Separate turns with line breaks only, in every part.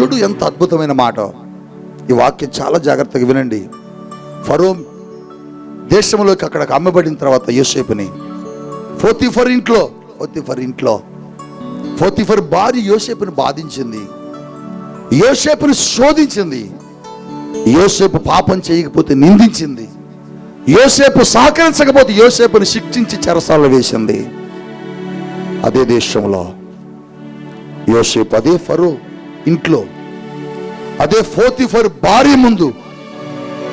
చూడు ఎంత అద్భుతమైన మాట. ఈ వాక్యం చాలా జాగ్రత్తగా వినండి. ఫరో దేశంలోకి అక్కడికి అమ్మబడిన తర్వాత యోసేపుని ఫోతిఫర్ ఇంట్లో ఫోతిఫర్ ఇంట్లో ఫోతిఫర్ భార్య యోసేపుని బాధించింది. యోసేపుని శోధించింది. యోసేపు పాపం చేయకపోతే నిందించింది. యోసేపు సహకరించకపోతే యోసేపుని శిక్షించి చెరసాల వేసింది. అదే దేశంలో యోసేపు అదే ఫరో ఇంట్లో. అదే ఫోతిఫర్ భార్య ముందు.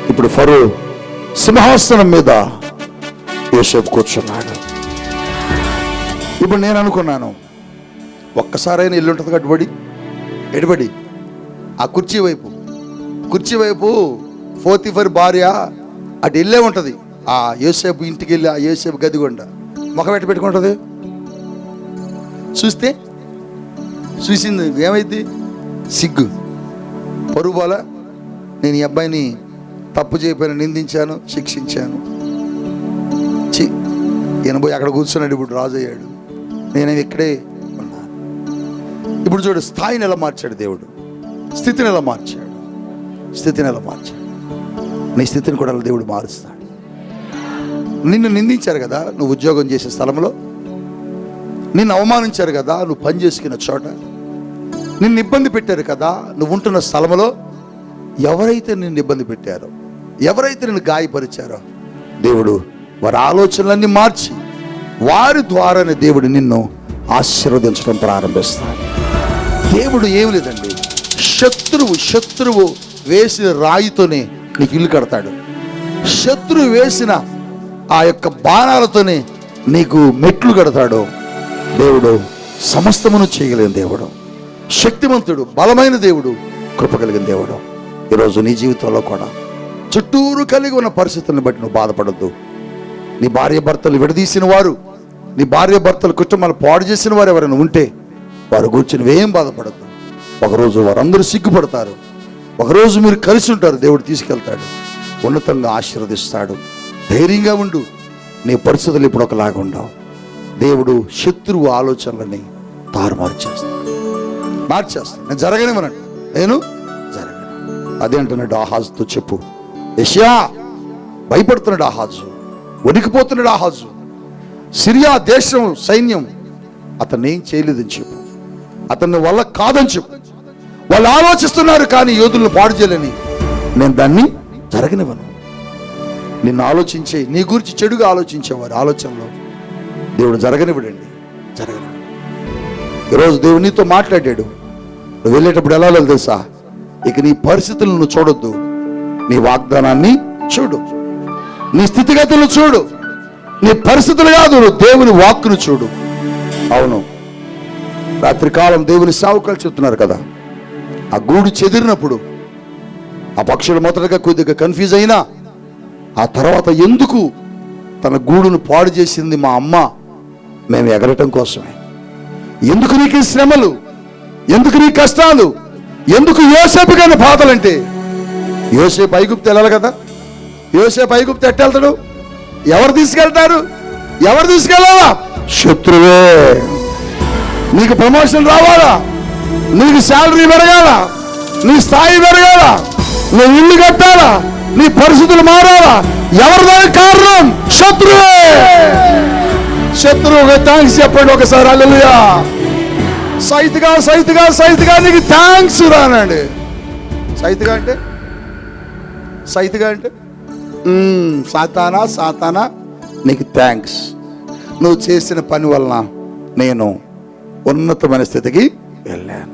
ఇప్పుడు ఫరో సింహాసనం మీద యోసేపు కూర్చున్నాడు. ఇప్పుడు నేను అనుకున్నాను ఒక్కసారైనా ఇల్లు ఉంటుంది కట్టుబడి ఎడబడి ఆ కుర్చీ వైపు. కుర్చీ వైపు ఫోతిఫర్ భార్య అటు వెళ్ళే ఉంటుంది. ఆ యోసేపు ఇంటికి వెళ్ళి ఆ యోసేపు గది గుండా. ముఖం ఎట్టు పెట్టుకుంటుంది? చూస్తే చూసింది ఏమైంది? సిగ్గు. పరుగు నేను ఈ అబ్బాయిని తప్పు చేయపోయిన నిందించాను శిక్షించాను. చి ఈయన పోయి అక్కడ కూర్చున్నాడు ఇప్పుడు రాజు అయ్యాడు నేను ఇక్కడే ఉన్నాను ఇప్పుడు చూడు స్థాయిని ఎలా మార్చాడు దేవుడు. స్థితిని ఎలా మార్చాడు స్థితిని ఎలా మార్చాడు నీ స్థితిని కూడా దేవుడు మారుస్తాడు. నిన్ను నిందించారు కదా నువ్వు ఉద్యోగం చేసే స్థలంలో. నిన్ను అవమానించారు కదా నువ్వు పని చేసుకున్న చోట. నిన్ను ఇబ్బంది పెట్టారు కదా నువ్వు ఉంటున్న స్థలంలో ఎవరైతే నిన్ను ఇబ్బంది పెట్టారో ఎవరైతే నిన్ను గాయపరిచారో దేవుడు వారి ఆలోచనలన్నీ మార్చి వారి ద్వారానే దేవుడు నిన్ను ఆశీర్వదించడం ప్రారంభిస్తాడు. దేవుడు ఏమి లేదండి శత్రువు శత్రువు వేసిన రాయితోనే నీకు ఇల్లు కడతాడు. శత్రువు వేసిన ఆ యొక్క బాణాలతోనే నీకు మెట్లు కడతాడు. దేవుడు సమస్తమును చేయలేని దేవుడు. శక్తివంతుడు బలమైన దేవుడు కృప కలిగిన దేవుడు. ఈరోజు నీ జీవితంలో కూడా చుట్టూరు కలిగి ఉన్న పరిస్థితులను బట్టి నువ్వు బాధపడద్దు. నీ భార్య భర్తలు విడదీసిన వారు నీ భార్య భర్తలు కుటుంబాలు పాడు చేసిన వారు ఎవరైనా ఉంటే వారు గురించి నువ్వేం బాధపడద్దు. ఒకరోజు వారందరూ సిగ్గుపడతారు. ఒకరోజు మీరు కలిసి ఉంటారు దేవుడు తీసుకెళ్తాడు. ఉన్నతంగా ఆశీర్వదిస్తాడు. ధైర్యంగా ఉండు. నీ పరిస్థితులు ఇప్పుడు ఒకలాగా ఉండవు. దేవుడు శత్రువు ఆలోచనలని తారుమారు చేస్తాడు. మార్చేస్తాను నేను జరగనివ్వనండి. నేను జరగను. అదే అంటున్నాడు ఆహాజుతో చెప్పు. యష్యా భయపడుతున్నాడు ఆహాజు. వణికిపోతున్నాడు ఆహాజు. సిరియా దేశం సైన్యం అతన్ని ఏం చేయలేదని చెప్పు. అతన్ని వల్ల కాదని చెప్పు. వాళ్ళు ఆలోచిస్తున్నారు కానీ యోధులను పాడు చేయలేని. నేను దాన్ని జరగనివ్వను. నిన్ను ఆలోచించే నీ గురించి చెడుగా ఆలోచించేవారు ఆలోచనలో దేవుడు జరగనివ్వడండి. జరగనివ్వడు. ఈరోజు దేవుడు నీతో మాట్లాడాడు. నువ్వు వెళ్ళేటప్పుడు ఎలా వెళ్ళాలి తెలుసా? ఇక నీ పరిస్థితులను నువ్వు చూడొద్దు. నీ వాగ్దానాన్ని చూడు. నీ స్థితిగతులు చూడు. నీ పరిస్థితులు కాదు నువ్వు దేవుని వాక్కును చూడు. అవును. రాత్రికాలం దేవుని సావుకాలు చెప్తున్నారు కదా. ఆ గూడు చెదిరినప్పుడు ఆ పక్షులు మొదటగా కొద్దిగా కన్ఫ్యూజ్ అయినా ఆ తర్వాత ఎందుకు తన గూడును పాడు చేసింది మా అమ్మ? మేము ఎగరటం కోసమే. ఎందుకు నీకు శ్రమలు? ఎందుకు నీ కష్టాలు? ఎందుకు యోసేపు కానీ బాధలంటే? యోసేపు ఐగుప్తి వెళ్ళాలి కదా. యోసేపు ఐగుప్తి ఎట్టెళ్తాడు ఎవరు తీసుకెళ్తారు? ఎవరు తీసుకెళ్ళాలా? శత్రువే. నీకు ప్రమోషన్ రావాలా? నీకు శాలరీ పెరగాల? నీ స్థాయి పెరగాల? నువ్వు ఇల్లు కట్టాలా? నీ పరిస్థితులు మారాలా? ఎవరు దానికి కారణం? శత్రువే. శత్రువుకి థ్యాంక్స్ చెప్పండి ఒకసారి. అల్లుయా సైతుగా సైతుగా సైతుగా నీకు థ్యాంక్స్ రానండి. సైతుగా అంటే? సైతుగా అంటే? సాతానా సాతానా నీకు థ్యాంక్స్ నువ్వు చేసిన పని వలన నేను ఉన్నతమైన స్థితికి వెళ్ళాను.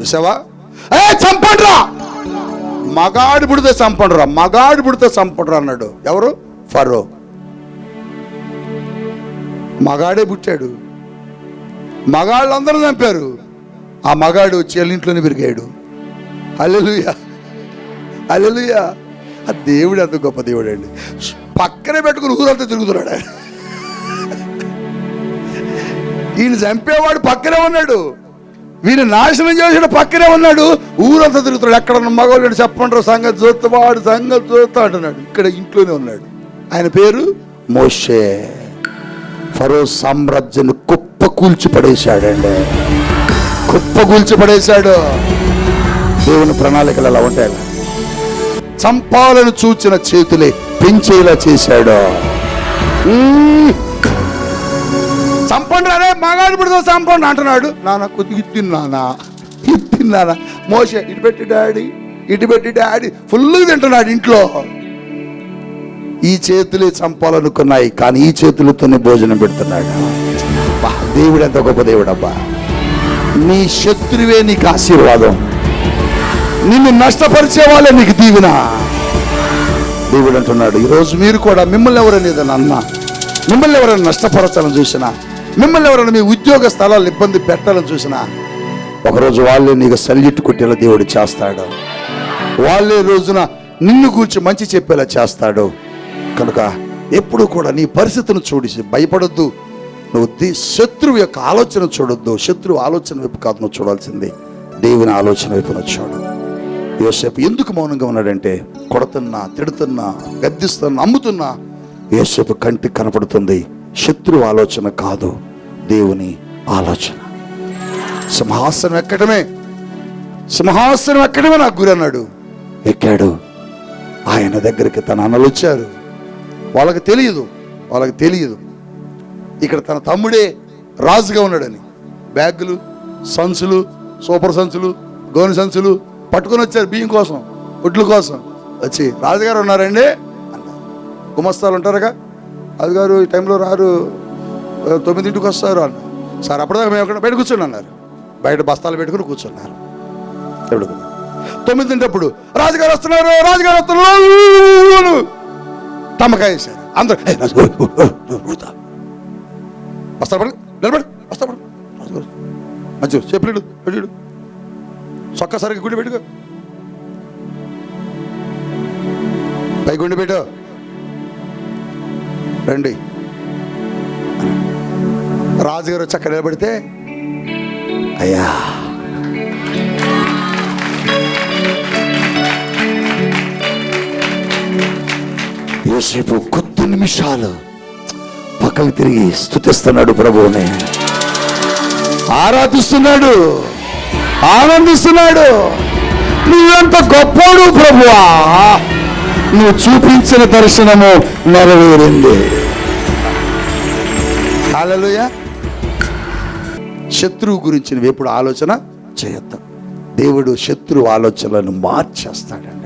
చూసావా? ఏ చంపండ్రా! మగాడు పుడితే చంపండ్రా మగాడు పుడితే చంపండ్రా అన్నాడు. ఎవరు? ఫరో. మగాడే పుట్టాడు. మగాళ్ళందరూ చంపారు. ఆ మగాడు వచ్చి పెరిగాడు. అల్లెలుయా అల్లెలుయా ఆ దేవుడు అంత గొప్ప దేవుడు అండి పక్కనే పెట్టుకుని ఊరంతా తిరుగుతున్నాడు ఆయన. ఈయన చంపేవాడు పక్కనే ఉన్నాడు. వీని నాశనం చేసాడు పక్కనే ఉన్నాడు. ఊరంతా తిరుగుతున్నాడు. ఎక్కడ ఉన్న మగవాళ్ళు చెప్పండి సంగతి చూస్తా వాడు సంగతి చూస్తా అంటున్నాడు. ఇక్కడ ఇంట్లోనే ఉన్నాడు. ఆయన పేరు మోషే. ఫరో సామ్రాజ్యాన్ని కుప్ప కూల్చి పడేశాడండి కుప్ప కూల్చి పడేశాడు దేవుని ప్రణాళికలు అలా ఉంటాయి చంపాలను చూచిన చేతులే పెంచేలా చేశాడు. చంపండి రే మగాడు పుడితో చంపండి అంటున్నాడు. నాన్న కొద్దిగా ఇది తిన్నానా ఇది తిన్నానా మోసే ఇటు పెట్టి డాడీ. ఇటు పెట్టి డాడీ. ఫుల్గా తింటున్నాడు ఇంట్లో. ఈ చేతులే చంపాలనుకున్నాయి కానీ ఈ చేతులతోనే భోజనం పెడుతున్నాడు. అబ్బా దేవుడు ఎంత గొప్ప దేవుడబ్బా నీ శత్రువే నీకు ఆశీర్వాదం. నిన్ను నష్టపరిచే వాళ్ళే నీకు దీవెన. దేవుడు అంటున్నాడు ఈరోజు మీరు కూడా మిమ్మల్ని ఎవరైనా ఏదైనా అన్నా మిమ్మల్ని ఎవరైనా నష్టపరచాలని చూసినా మిమ్మల్ని ఎవరైనా మీ ఉద్యోగ స్థలాలు ఇబ్బంది పెట్టాలని చూసినా ఒకరోజు వాళ్ళే నీకు సల్లిట్టు కొట్టేలా దేవుడు చేస్తాడు. వాళ్ళే రోజున నిన్ను గూర్చి మంచి చెప్పేలా చేస్తాడు. కనుక ఎప్పుడు కూడా నీ పరిస్థితిని చూడిసి భయపడొద్దు. నువ్వు శత్రువు యొక్క ఆలోచన చూడొద్దు. శత్రువు ఆలోచన వైపు కాదు నువ్వు చూడాల్సింది దేవుని ఆలోచన వైపు చూడు. యోసేపు ఎందుకు మౌనంగా ఉన్నాడంటే కొడుతున్నా తిడుతున్నా గద్దిస్తున్నా అమ్ముతున్నా యోసేపు కంటికి కనపడుతుంది. శత్రువు ఆలోచన కాదు దేవుని ఆలోచన. సింహాసనం ఎక్కడమే? సింహాసనం ఎక్కడమే నాకు గురి అన్నాడు ఎక్కాడు. ఆయన దగ్గరికి తన అన్నలు వచ్చారు. వాళ్ళకి తెలియదు వాళ్ళకి తెలియదు. ఇక్కడ తన తమ్ముడే రాజుగా ఉన్నాడని. బ్యాగులు సంచులు సూపర్ సంచులు గోని సంచులు పట్టుకొని వచ్చారు బియ్యం కోసం ఒడ్ల కోసం. వచ్చి రాజుగారు ఉన్నారండి? అన్నారు. గుమస్తాలు ఉంటారుగా? రాజుగారు ఈ టైంలో రారు తొమ్మిదింటికి వస్తారు అన్న సార్ అప్పటిదాకా మేము ఎక్కడ బయట కూర్చోండి అన్నారు. బయట బస్తాలు పెట్టుకుని కూర్చున్నారు. ఎప్పుడు తొమ్మిదింటప్పుడు రాజుగారు వస్తున్నారు రాజుగారు వస్తున్నారు! తమ్మకాయ వేశారు. అందరూ "ఏయ్, వస్తారు పడు నిలబడు వస్తా పడు మంచి చెప్పలేడు పెట్టాడు చొక్క సరిగ్గా గుడి పెట్టుకో. పై గుండి పెట్టు. రండి. రాజుగారు చక్క నిలబడితే అయ్యా. యోసేపు కొద్ది నిమిషాలు పక్కకు తిరిగి స్థుతిస్తున్నాడు ప్రభువుని. ఆరాధిస్తున్నాడు ఆనందిస్తున్నాడు. నువ్వెంత గొప్పోడు ప్రభువా? నువ్వు చూపించిన దర్శనము నెరవేరింది. హల్లెలూయా. శత్రువు గురించి నువ్వు ఎప్పుడు ఆలోచన చేయొద్దు. దేవుడు శత్రువు ఆలోచనలను మార్చేస్తాడండి.